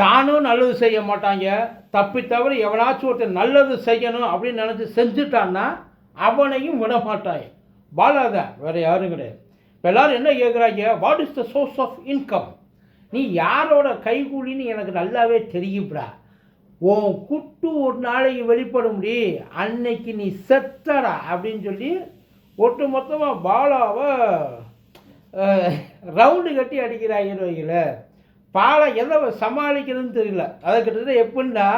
தானும் நல்லது செய்ய மாட்டாங்க. தப்பி தவிர எவனாச்சும் ஒருத்தன் நல்லது செய்யணும் அப்படின்னு நினச்சி செஞ்சுட்டான்னா அவனையும் விட மாட்டாங்க பாலா வேறு யாரும் கிடையாது. இப்போ எல்லோரும் என்ன கேட்குறாங்க what is the source of income நீ யாரோட கைகூலின்னு எனக்கு நல்லாவே தெரியும்டா. உன் குட்டு ஒரு நாளைக்கு வெளிப்படும்புடி அன்னைக்கு நீ செத்தடா அப்படின்னு சொல்லி ஒட்டு மொத்தமாக பாலாவை ரவுண்டு கட்டி அடிக்கிறாங்கன்னு வைக்கல பாலை எதை சமாளிக்கிறதுன்னு தெரியல. அதை கிட்டத்தட்ட எப்படின்னா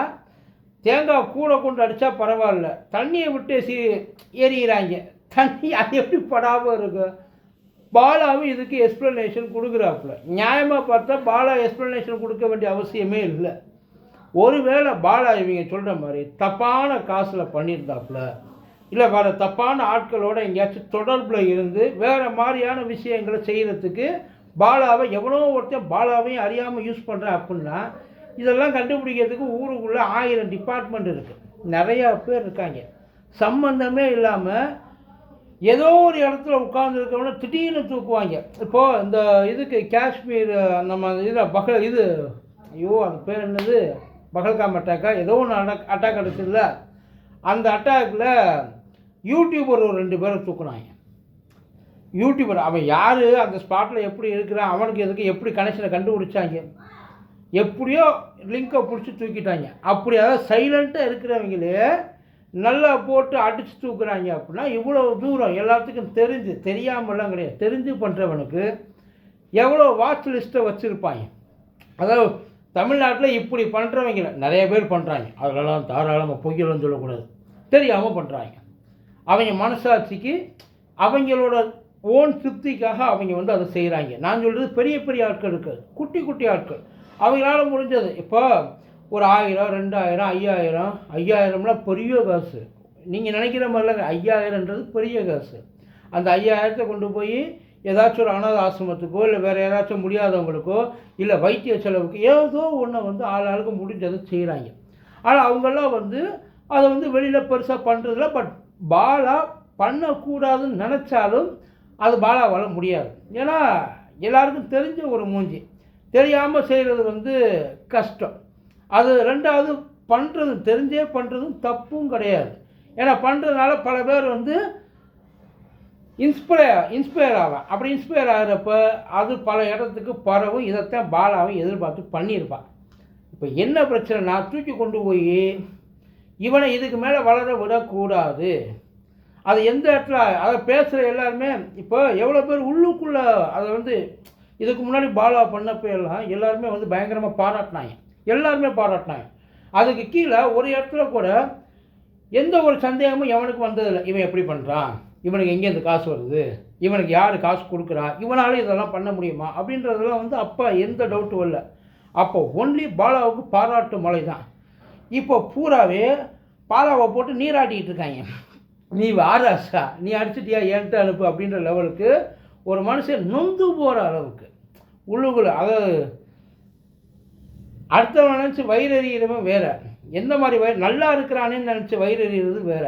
தேங்காய் கூட கொண்டு அடித்தா பரவாயில்ல. தண்ணியை விட்டு சி எறிகிறாங்க தண்ணி அது எப்படி படாமல் இருக்கும் பாலாவும் இதுக்கு எக்ஸ்ப்ளனேஷன் கொடுக்குறாப்புல. நியாயமாக பார்த்தா பாலா எக்ஸ்ப்ளனேஷன் கொடுக்க வேண்டிய அவசியமே இல்லை. ஒருவேளை பாலா இவங்க சொல்கிற மாதிரி தப்பான காசில் பண்ணியிருந்தாப்புல இல்லை வேறு தப்பான ஆட்களோட எங்கேயாச்சும் தொடர்பில் இருந்து வேறு மாதிரியான விஷயங்களை செய்கிறதுக்கு பாலாவை எவனோ ஒருத்தன் பாலாவையும் அறியாமல் யூஸ் பண்ணுறேன் அப்படின்னா இதெல்லாம் கண்டுபிடிக்கிறதுக்கு ஊருக்குள்ளே ஆயிரம் டிபார்ட்மெண்ட் இருக்குது நிறையா பேர் இருக்காங்க. சம்மந்தமே இல்லாமல் ஏதோ ஒரு இடத்துல உட்காந்துருக்கவன திடீர்னு தூக்குவாங்க. இப்போது இந்த இதுக்கு காஷ்மீர் நம்ம இதில் பக இது ஐயோ அது பேர் என்னது? பகல்காம் அட்டாக்கா ஏதோ ஒன்று அட்டாக் அட்டாக் அடிச்சதுல அந்த அட்டாக்கில் யூடியூபர் ஒரு ரெண்டு பேரை தூக்குனாங்க. யூடியூபர் அவன் யார்? அந்த ஸ்பாட்டில் எப்படி இருக்கிறான்? அவனுக்கு எதுக்கு எப்படி கனெக்ஷனை கண்டுபிடிச்சாங்க? எப்படியோ லிங்கை பிடிச்சி தூக்கிட்டாங்க. அப்படி அதாவது சைலண்ட்டாக இருக்கிறவங்களே நல்லா போட்டு அடித்து தூக்குறாங்க அப்படின்னா இவ்வளோ தூரம் எல்லாத்துக்கும் தெரிஞ்சு தெரியாமலாம் கிடையாது. தெரிஞ்சு பண்ணுறவனுக்கு எவ்வளோ வாட்ச் லிஸ்ட்டை வச்சுருப்பாங்க. அதாவது தமிழ்நாட்டில் இப்படி பண்ணுறவங்கள நிறைய பேர் பண்ணுறாங்க அதிலலாம் தாராளமாக பொய்யலாம் சொல்லக்கூடாது. தெரியாமல் பண்ணுறாங்க அவங்க மனசாட்சிக்கு அவங்களோட ஓன் திருப்திக்காக அவங்க வந்து அதை செய்கிறாங்க நான் சொல்கிறது பெரிய பெரிய ஆட்கள் இருக்காது குட்டி குட்டி ஆட்கள். அவங்களால முடிஞ்சது. இப்போ ஒரு ஆயிரம் ரெண்டாயிரம் ஐயாயிரம் ஐயாயிரம்லாம் பெரிய காசு. நீங்கள் நினைக்கிற மாதிரிலாம் ஐயாயிரன்றது பெரிய காசு. அந்த ஐயாயிரத்தை கொண்டு போய் ஏதாச்சும் ஒரு அனாத ஆசிரமத்துக்கோ இல்லை வேறு யாராச்சும் முடியாதவங்களுக்கோ இல்லை வைத்திய செலவுக்கு ஏதோ ஒன்று வந்து ஆளாளுக்கு முடிஞ்சதை செய்கிறாங்க ஆனால் அவங்கெல்லாம் வந்து அதை வந்து வெளியில் பெருசாக பண்ணுறதில்ல பட் பாலாக பண்ணக்கூடாதுன்னு நினச்சாலும் அது பாலாவால் முடியாது. ஏன்னா எல்லாருக்கும் தெரிஞ்ச ஒரு மூஞ்சி. தெரியாமல் செய்கிறது வந்து கஷ்டம். அது ரெண்டாவது பண்ணுறது தெரிஞ்சே பண்ணுறதும் தப்பும் கிடையாது. ஏன்னா பண்ணுறதுனால பல பேர் வந்து இன்ஸ்பயர் இன்ஸ்பயர் ஆவேன் அப்படி இன்ஸ்பயர் ஆகிறப்ப அது பல இடத்துக்கு பரவும். இதைத்தான் பாலாவை எதிர்பார்த்து பண்ணியிருப்பான் இப்போ என்ன பிரச்சனை? நான் தூக்கி கொண்டு போய் இவனை இதுக்கு மேலே வளர விடக்கூடாது. அது எந்த இடத்துல அதை பேசுகிற எல்லாருமே இப்போ எவ்வளோ பேர் உள்ளுக்குள்ளே அதை வந்து இதுக்கு முன்னாடி பாலா பண்ணப்போ எல்லாம் எல்லாருமே வந்து பயங்கரமாக பாராட்டினாங்க. எல்லாருமே பாராட்டினாங்க. அதுக்கு கீழே ஒரு இடத்துல கூட எந்த ஒரு சந்தேகமும் எவனுக்கு வந்ததில்லை. இவன் எப்படி பண்ணுறான் இவனுக்கு எங்கேருந்து காசு வருது? இவனுக்கு யார் காசு கொடுக்குறா? இவனால் இதெல்லாம் பண்ண முடியுமா? அப்படின்றதெல்லாம் வந்து அப்போ எந்த டவுட்டும் இல்லை. அப்போ ஒன்லி பாலாவுக்கு பாராட்டு மலை தான் இப்போ பூராவே பாலாவை போட்டு நீராட்டிக்கிட்டு இருக்காங்க. நீ வாராசா நீ அடிச்சிட்டியா என்கிட்ட அனுப்பு அப்படின்ற லெவலுக்கு ஒரு மனுஷன் நொந்து போகிற அளவுக்கு. உள்ளுக்குள்ள அதாவது அடுத்தவன் நினச்சி வயிறு எறிகிறவன் வேற. எந்த மாதிரி வயிறு நல்லா இருக்கிறானேன்னு நினச்சி வயிறு எறிகிறது வேற.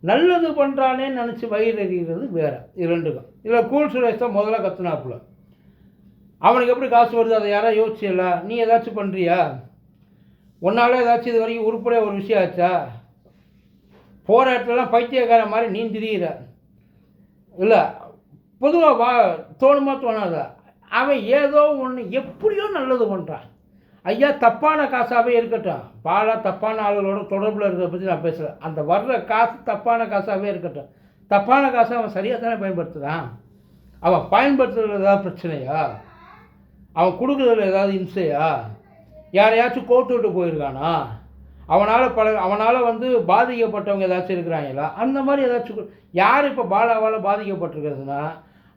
நல்லது பண்ணுறானேன்னு நினச்சி வயிறறிகிறது வேற. இரண்டுக்கும் ரெண்டுக்கும். இதில் கூல் சுரேஷ் தான் முதல்ல கத்துனாப்புல. அவனுக்கு எப்படி காசு வருது? அதை யாரா இல்லை? நீ ஏதாச்சும் பண்ணுறியா உன்னால் ஏதாச்சும் இது வரைக்கும் உருப்படியாக ஒரு விஷயம் ஆச்சா? போகிற இடத்துலலாம் பைத்தியக்கார மாதிரி நீ திரியிற. இல்லை பொதுவாக வா தோணுமா தோணாது? அவன் ஏதோ ஒன்று எப்படியோ நல்லது பண்ணுறான் ஐயா தப்பான காசாகவே இருக்கட்டும். பாலா தப்பான ஆளுகளோட தொடர்பில் இருக்கிறத பற்றி நான் பேசுகிறேன் அந்த வர்ற காசு தப்பான காசாகவே இருக்கட்டும். தப்பான காசை அவன் சரியாக தானே பயன்படுத்துகிறான் அவன் பயன்படுத்துறதுல ஏதாவது பிரச்சனையா? அவன் கொடுக்குறதுல ஏதாவது இம்சையா? யாரையாச்சும் கோர்த்து விட்டு போயிருக்கானா? அவனால் பல அவனால் வந்து பாதிக்கப்பட்டவங்க ஏதாச்சும் இருக்கிறாங்களா? அந்த மாதிரி ஏதாச்சும் யார் இப்போ பாலாவால் பாதிக்கப்பட்டிருக்கிறதுனா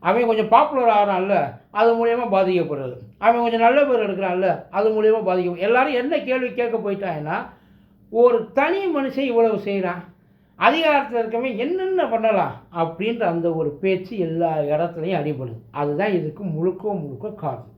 அவன் கொஞ்சம் பாப்புலர் ஆகிறான்ல அது மூலயமா பாதிக்கப்படுறது. அவன் கொஞ்சம் நல்ல பேர் எடுக்கிறான்ல அது மூலயமா பாதிக்க எல்லாரும் என்ன கேள்வி கேட்க போயிட்டாங்கன்னா ஒரு தனி மனுஷன் இவ்வளவு செய்கிறான் அதிகாரத்தில் இருக்கவன் என்னென்ன பண்ணலாம் அப்படின்ற அந்த ஒரு பேச்சு எல்லா இடத்துலையும் அடிபடுது. அதுதான் இதுக்கு முழுக்க முழுக்க காரணம்.